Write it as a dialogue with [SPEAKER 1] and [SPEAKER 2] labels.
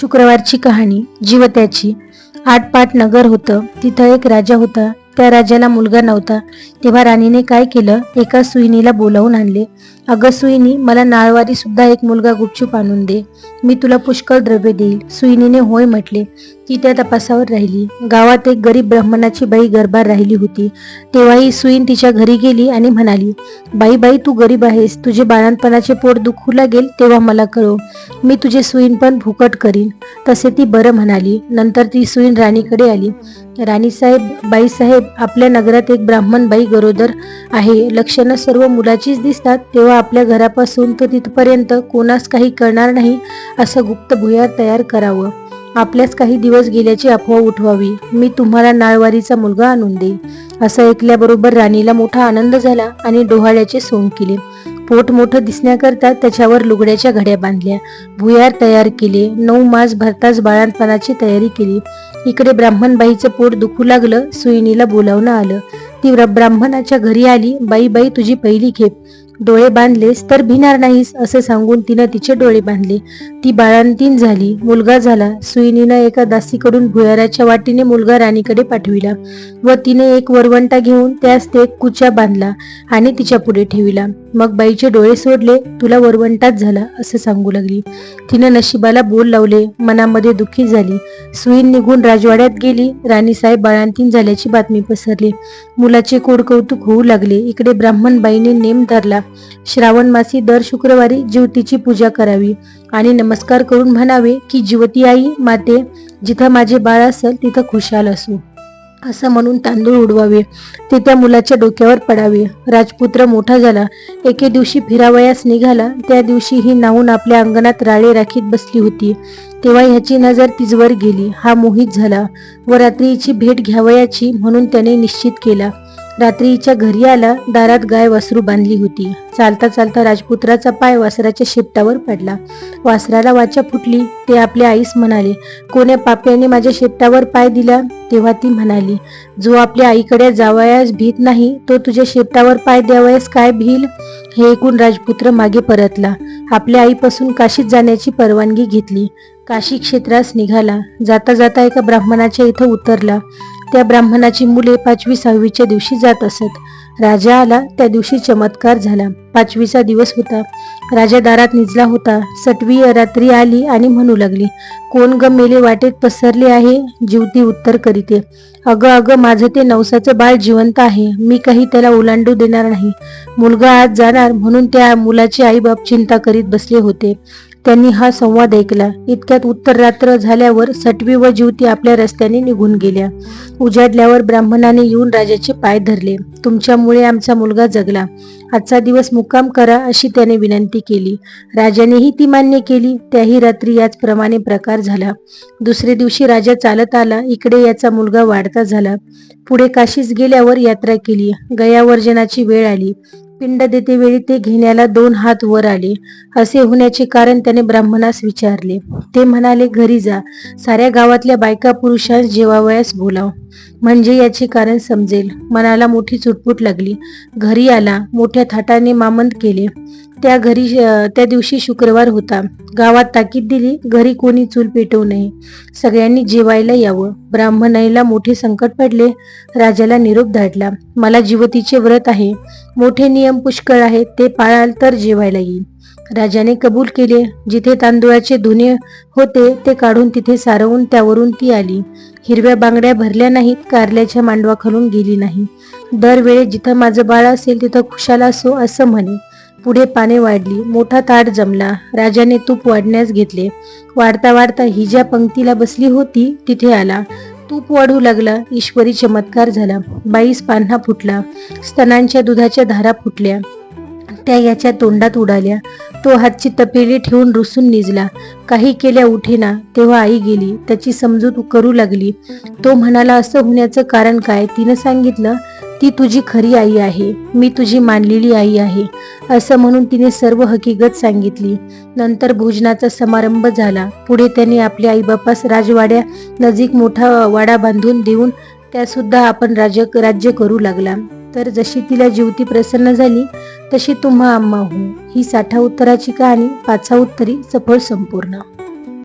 [SPEAKER 1] शुक्रवारची कहाणी जीवत्याची. आटपाट नगर होतं तिथं एक राजा होता. त्या राजाला मुलगा नव्हता. तेव्हा राणीने काय केलं? एका सुईणीला बोलावून आणले अगं सुईणी मला नाळवारी सुद्धा एक मुलगा गुपचूप आणून दे. मी तुला पुष्कळ द्रव्य देईल. सुईणीने होय म्हटले. ती त्या तपासावर राहिली. गावात एक गरीब ब्राह्मणाची बाई गरबार राहिली होती. तेव्हाही सुईन तिच्या घरी गेली आणि म्हणाली बाई बाई तू गरीब आहेस. तुझे बाळणपणाचे पोट दुखू लागेल तेव्हा मला कळव. मी तुझे सुईण पण फुकट करीन. तसे ती बरं म्हणाली. नंतर ती सुईन राणीकडे आली. राणीसाहेब बाईसाहेब आपल्या नगरात एक ब्राह्मण बाई गरोदर आहे. लक्षणं सर्व मुलाचीच दिसतात. तेव्हा आपल्या घरापासून तर तिथपर्यंत कोणास काही करणार नाही असं गुप्त भुयार तयार करावं. आपल्याच काही दिवस गेल्याची अफवा उठवावी. मी तुम्हाला नाळवारीचा मुलगा आणून देईन. असं ऐकल्याबरोबर राणीला मोठा आनंद झाला आणि डोहाळ्याचे सोंग केले. पोट मोठं दिसण्याकरता त्याच्यावर लुगड्याच्या घड्या बांधल्या. भुयार तयार केले. नऊ मास भरताच बाळांतपणाची तयारी केली. इकडे ब्राह्मणबाईचं पोट दुखू लागलं सुईणीला बोलावणं आलं. ती ब्राह्मणाच्या घरी आली बाई बाई तुझी पहिली खेप. डोळे बांधलेस तर भिणार नाहीस असं सांगून तिनं तिचे डोळे बांधले. ती बाळांतीन झाली. मुलगा झाला. सुईनीनं एका दासीकडून भुयाराच्या वाटीने मुलगा राणीकडे पाठविला व तिने एक वरवंटा घेऊन त्यास ते कुचा बांधला आणि तिच्या पुढे ठेविला. मग बाईचे डोळे सोडले. तुला वरवंटाच झाला असं सांगू लागली. तिनं नशिबाला बोल लावले. मनामध्ये दुःखी झाली. सुईन निघून राजवाड्यात गेली. राणीसाहेब बाळांतीन झाल्याची बातमी पसरली. मुलाचे कोड कौतुक होऊ लागले. इकडे ब्राह्मण बाईने नेम धरला. श्रावण मासी दर शुक्रवारी ज्योतीची पूजा करावी आणि नमस्कार करून म्हणावे की ज्योती आई माते जिथं माझे बाळ असेल तिथं खुशाल असू. असं म्हणून तांदूळ उडवावे ते त्या मुलाच्या डोक्यावर पडावे. राजपुत्र मोठा झाला एके दिवशी फिरावयास निघाला त्या दिवशी ही नाहून आपल्या अंगणात राळे राखीत बसली होती. तेव्हा ह्याची नजर तिजवर गेली. हा मोहित झाला व रात्रीची भेट घ्यावयाची म्हणून त्याने निश्चित केला. रात्रीच्या घरी आला दारात गाय वासरू बांधली होती. चालता चालता राजपुत्राचा पाय वासराच्या शेपटावर पडला. वासराला वाचा फुटली ते आपल्या आईस म्हणाले कोण्या पाप्याने माझ्या शेपटावर पाय दिला? तेव्हा ती म्हणाली जो आपल्या आईकडे जावयास भीत नाही तो तुझ्या शेपटावर पाय द्यावयास काय भील? हे ऐकून राजपुत्र मागे परतला. आपल्या आईपासून काशीत जाण्याची परवानगी घेतली. काशी क्षेत्रास निघाला. जाता जाता एका ब्राह्मणाच्या इथं उतरला. त्या ब्राह्मणाची मुले पाचवी सहावीच्या दिवशी जात असत. राजा आला त्या दिवशी चमत्कार झाला. पाचवीचा दिवस होता. राजा दारात निजला होता. सटवी रात्री आली आणि म्हणू लागली कोण ग मेले वाटेत पसरले आहे? जीवती उत्तर करीते. अगं अगं माझं ते नवसाचं बाळ जिवंत आहे. मी काही त्याला ओलांडू देणार नाही. मुलगा आज जाणार म्हणून त्या मुलाचे आईबाप चिंता करीत बसले होते. त्यांनी हा संवाद ऐकला. इतक्यात उत्तर रात्र झाल्यावर सटवी व जीवती आपल्या रस्त्याने निघून गेल्या. उजाडल्यावर ब्राह्मणाने येऊन राजाचे पाय धरले. तुमच्यामुळे आमचा मुलगा जगला. आजचा दिवस मुक्काम करा अशी त्याने विनंती केली. राजानेही ती मान्य केली. त्याही रात्री याचप्रमाणे प्रकार झाला. दुसरे दिवशी राजा चालत आला. इकडे याचा मुलगा वाढता झाला. पुढे काशीस गेल्यावर यात्रा केली. गयावर्जनाची वेळ आली. पिंड देते वेळी ते घेण्याला दोन हात वर आले. असे होण्याचे कारण त्याने ब्राह्मणास विचारले. ते म्हणाले घरी जा. साऱ्या गावातल्या बायका पुरुषांस जेवावयास बोलाव. म्हणजे याचे कारण समजेल. मनाला मोठी चुटपुट लागली. घरी आला मोठ्या थाटाने मामंत केले. त्या घरी त्या दिवशी शुक्रवार होता. गावात ताकीद दिली घरी कोणी चूल पेटवू नये. सगळ्यांनी जेवायला यावं. ब्राह्मणाईला मोठे संकट पडले. राजाला निरोप धाडला. मला जीवतीचे व्रत आहे. मोठे नियम पुष्कळ आहेत. ते पाळाल तर जेवायला येईल. राजाने कबूल केले. जिथे तांदूळाचे धुणे होते ते काढून तिथे सारवून त्यावरून ती आली. हिरव्या बांगड्या भरल्या नाहीत कारल्याच्या मांडवा खालून गेली नाही. दरवेळी जिथं माझं बाळ असेल तिथं खुशाल असो असं म्हणे. पुढे पाने वाढली. मोठा ताट जमला. राजाने तूप वाढण्यास घेतले. वाढता वाढता ही ज्या पंक्तीला बसली होती तिथे आला. तूप वाढू लागला. ईश्वरी चमत्कार झाला. बाईस पान्हा फुटला. स्तनांच्या दुधाच्या धारा फुटल्या. त्या याच्या तोंडात उडाल्या. तो हातची तपेली ठेवून रुसून निजला. काही केल्या उठेना तेव्हा आई गेली. त्याची समजूत करू लागली. तो म्हणाला असं होण्याचं कारण काय? तिनं सांगितलं ती तुझी खरी आई आहे. मी तुझी मानलेली आई आहे. असं म्हणून तिने सर्व हकीकत सांगितली. नंतर भोजनाचा समारंभ झाला. पुढे त्याने आपल्या आईबापास राजवाड्या नजीक मोठा वाडा बांधून देऊन त्यासुद्धा आपण राज्य राज्य करू लागला. तर जशी तिला जीवती प्रसन्न झाली तशी तुम्हा आम्हा हो. ही साठा उत्तराची कहाणी पाचा उत्तरी सफळ संपूर्ण.